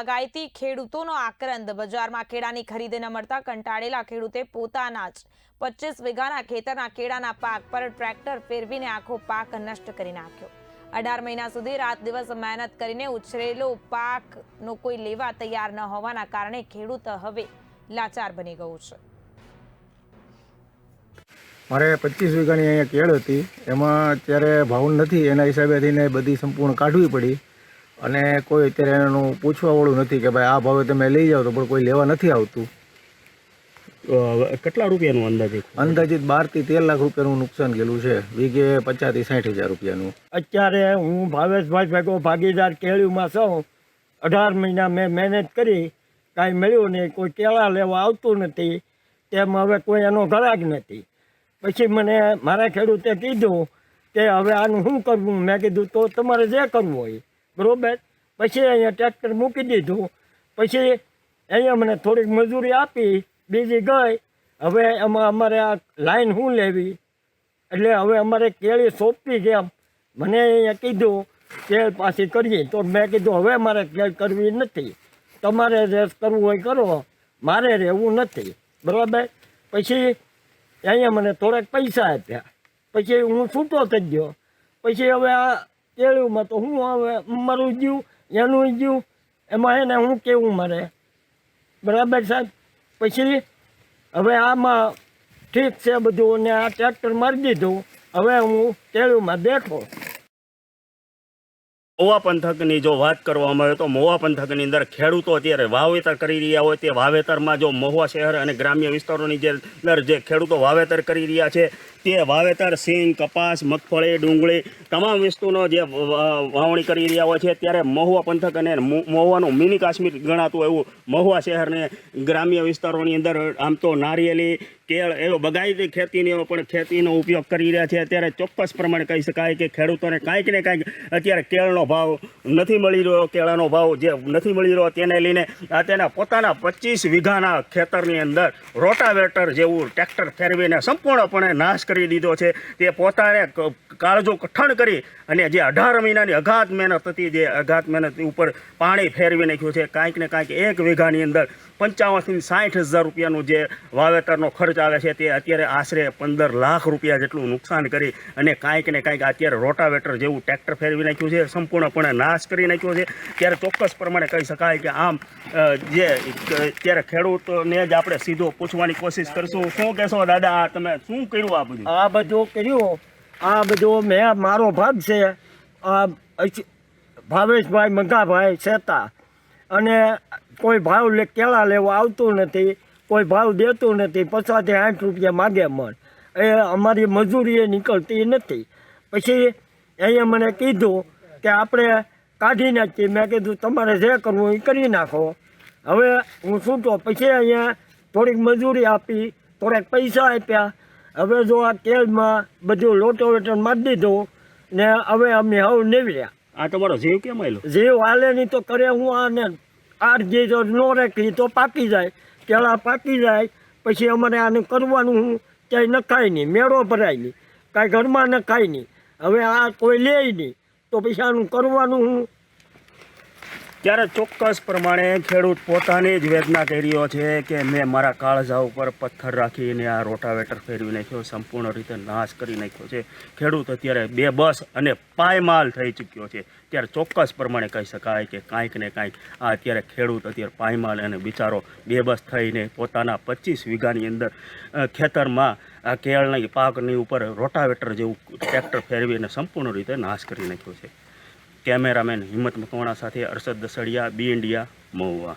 બાગાયતી ખેડૂતોનો આક્રંદ. બજારમાં કેળાની ખરીદે ન મળતા કંટાળેલા ખેડૂતે પોતાના જ પચીસ વીઘાના ખેતરના કેળાના પાક પર ટ્રેક્ટર ફેરવીને આખો પાક નષ્ટ કરી નાખ્યો. અઢાર મહિના સુધી રાત દિવસ મહેનત કરીને ઉછરેલો પાકનો કોઈ લેવા તૈયાર ન હોવાના કારણે ખેડૂત હવે લાચાર બની ગયું છે. મારે પચીસ વીઘાની અહીંયા કેળ હતી. એમાં અત્યારે ભાવ નથી. એના હિસાબે થઈને બધી સંપૂર્ણ કાઢવી પડી. અને કોઈ અત્યારે એનું પૂછવાવાળું નથી કે ભાઈ આ ભાવે તમે લઈ જાઓ તો પણ કોઈ લેવા નથી આવતું. કેટલા રૂપિયાનું અંદાજિત અંદાજિત બારથી તેર લાખ રૂપિયાનું નુકસાન ગયેલું છે. વીઘે પચાસથી સાઠ હજાર રૂપિયાનું. અત્યારે હું ભાવેશભાઈ ભેગો ભાગીદાર કેળીમાં છું. અઢાર મહિના મેં મહેનત કરી. કાંઈ મળ્યું નહીં. કોઈ કેળા લેવા આવતું નથી. તેમ હવે કોઈ એનો ગળાક નથી. પછી મને મારા ખેડૂતે કીધું કે હવે આનું શું કરવું? મેં કીધું તો તમારે જે કરવું હોય. બરોબર? પછી અહીંયા ટ્રેક્ટર મૂકી દીધું. પછી અહીંયા મને થોડીક મજૂરી આપી, બીજી ગઈ. હવે એમાં અમારે આ લાઈન શું લેવી? એટલે હવે અમારે કેળી સોંપવી કેમ મને અહીંયા કીધું, કેળ પાછી કરીએ. તો મેં કીધું, હવે મારે કેળ કરવી નથી. તમારે રેસ કરવું હોય કરો. મારે રહેવું નથી. બરાબર? પછી અહીંયા મને થોડાક પૈસા આપ્યા. પછી હું છૂટો થઈ ગયો. પછી હવે આ કેળુમાં તો હું આવે મારું જીવ એનું જીવ એમાં એને હું કેવું મારે? બરાબર સાહેબ? પછી હવે આમાં ઠીક છે બધું ને આ ટ્રેક્ટર મારી દીધું. હવે હું કેળુમાં બેઠો. મોવા પંથકની જો વાત કરવામાં આવે તો મોવા પંથકની અંદર ખેડૂતો અત્યારે વાવેતર કરી રહ્યા હોય તે વાવેતરમાં જો મહુવા શહેર અને ગ્રામ્ય વિસ્તારોની જે અંદર જે ખેડૂતો વાવેતર કરી રહ્યા છે તે વાવેતર, સિંગ, કપાસ, મગફળી, ડુંગળી તમામ વસ્તુનો જે વાવણી કરી રહ્યા હોય છે. ત્યારે મહુવા પંથક અને મહુવાનું મિની કાશ્મીર ગણાતું એવું મહુવા શહેરને ગ્રામ્ય વિસ્તારોની અંદર આમ તો નારિયેલી, કેળ એવો બગાયતી ખેતીની પણ ખેતીનો ઉપયોગ કરી રહ્યા છે. અત્યારે ચોક્કસ પ્રમાણે કહી શકાય કે ખેડૂતોને કાંઈક ને કાંઈક અત્યારે કેળનો ભાવ નથી મળી રહ્યો. કેળાનો ભાવ જે નથી મળી રહ્યો તેને લઈને તેના પોતાના પચીસ વીઘાના ખેતરની અંદર રોટાવેટર જેવું ટ્રેક્ટર ફેરવીને સંપૂર્ણપણે નાશ કરી દીધો છે. તે પોતાને કાળજો કઠણ કરી અને જે અઢાર મહિનાની અઘાત મહેનત હતી, જે અઘાત મહેનત ઉપર પાણી ફેરવી નાખ્યું છે. કાંઈક ને કાંઈક એક વીઘાની અંદર પંચાવનથી સાઠ હજાર રૂપિયાનું જે વાવેતરનો ખર્ચ આવે છે તે અત્યારે આશરે પંદર લાખ રૂપિયા જેટલું નુકસાન કરી અને કાંઈક ને કાંઈક અત્યારે રોટાવેટર જેવું ટ્રેક્ટર ફેરવી નાખ્યું છે, સંપૂર્ણપણે નાશ કરી નાખ્યો છે. ત્યારે ચોક્કસ પ્રમાણે કહી શકાય કે આમ જે ત્યારે ખેડૂતોને જ આપણે સીધો પૂછવાની કોશિશ કરશું. શું કહેશો દાદા, આ તમે શું કર્યું આ બધું? આ બધું કર્યું. આ બધું મેં, મારો ભાગ છે. આ ભાવેશભાઈ, મંગાભાઈ છેતા અને કોઈ ભાવ લે કેળા લેવા આવતું નથી કોઈ ભાવ દેતું નથી પચાસથી આઠ રૂપિયા માગે મન એ અમારી મજૂરી એ નીકળતી નથી. પછી અહીંયા મને કીધું કે આપણે કાઢી નાખીએ. મેં કીધું તમારે જે કરવું એ કરી નાખો. હવે હું છૂટો પછી અહીંયા થોડીક મજૂરી આપી થોડાક પૈસા આપ્યા. હવે જો આ તેલમાં બધું લોટો વેટન મારી દીધું ને હવે અમે હવે નીવડ્યા. આ તમારો જીવ કેમ આવ્યો જીવ હાલે નહીં તો કરે હું આને? આઠ જે જો ન રાખી તો પાકી જાય, કેળા પાકી જાય, પછી અમારે આને કરવાનું હું ક્યાંય નખાય નહીં, મેળો ભરાય નહીં, કાંઈ ઘરમાં નખાય નહીં. હવે આ કોઈ લે નહીં, તો પછી આનું કરવાનું હું ત્યારે ચોક્કસ પ્રમાણે ખેડૂત પોતાની જ વેદના કરી છે કે મેં મારા કાળજા ઉપર પથ્થર રાખીને આ રોટાવેટર ફેરવી નાખ્યો, સંપૂર્ણ રીતે નાશ કરી નાખ્યો છે. ખેડૂત અત્યારે બે બસ અને પાયમાલ થઈ ચૂક્યો છે. ત્યારે ચોક્કસ પ્રમાણે કહી શકાય કે કાંઈક ને કાંઈક આ અત્યારે ખેડૂત અત્યારે પાયમાલ અને બિચારો બે બસ થઈને પોતાના પચીસ વીઘાની અંદર ખેતરમાં આ કેળની પાકની ઉપર રોટાવેટર જેવું ટ્રેક્ટર ફેરવીને સંપૂર્ણ રીતે નાશ કરી નાખ્યો છે. કેમેરામેન હિંમત મકવાણા સાથે અરશદ દસડિયા બી ઇન્ડિયા મહુવા.